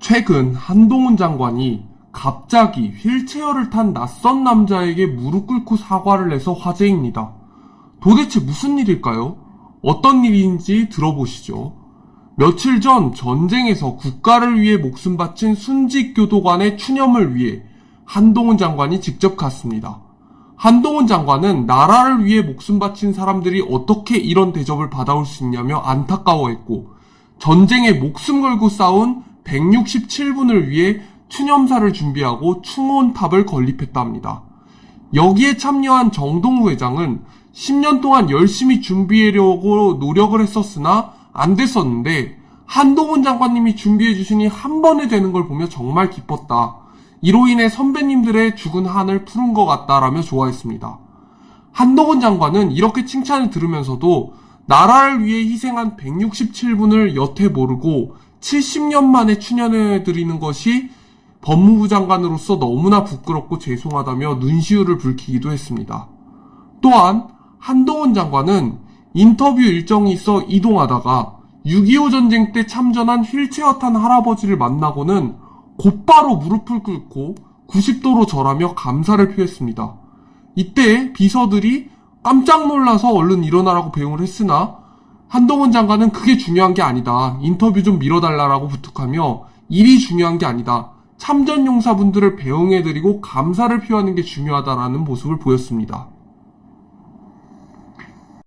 최근 한동훈 장관이 갑자기 휠체어를 탄 낯선 남자에게 무릎 꿇고 사과를 내서 화제입니다. 도대체 무슨 일일까요? 어떤 일인지 들어보시죠. 며칠 전 전쟁에서 국가를 위해 목숨 바친 순직 교도관의 추념을 위해 한동훈 장관이 직접 갔습니다. 한동훈 장관은 나라를 위해 목숨 바친 사람들이 어떻게 이런 대접을 받아올 수 있냐며 안타까워했고 전쟁에 목숨 걸고 싸운 167분을 위해 추념사를 준비하고 충원탑을 건립했답니다. 여기에 참여한 정동우 회장은 10년 동안 열심히 준비하려고 노력을 했었으나 안 됐었는데 한동훈 장관님이 준비해 주시니 한 번에 되는 걸 보며 정말 기뻤다. 이로 인해 선배님들의 죽은 한을 푸른 것 같다라며 좋아했습니다. 한동훈 장관은 이렇게 칭찬을 들으면서도 나라를 위해 희생한 167분을 여태 모르고 70년 만에 추년해 드리는 것이 법무부 장관으로서 너무나 부끄럽고 죄송하다며 눈시울을 붉히기도 했습니다. 또한 한동훈 장관은 인터뷰 일정이 있어 이동하다가 6.25 전쟁 때 참전한 휠체어 탄 할아버지를 만나고는 곧바로 무릎을 꿇고 90도로 절하며 감사를 표했습니다. 이때 비서들이 깜짝 놀라서 얼른 일어나라고 배웅을 했으나 한동훈 장관은 그게 중요한 게 아니다. 인터뷰 좀 밀어달라라고 부탁하며 일이 중요한 게 아니다. 참전 용사분들을 배웅해드리고 감사를 표하는 게 중요하다라는 모습을 보였습니다.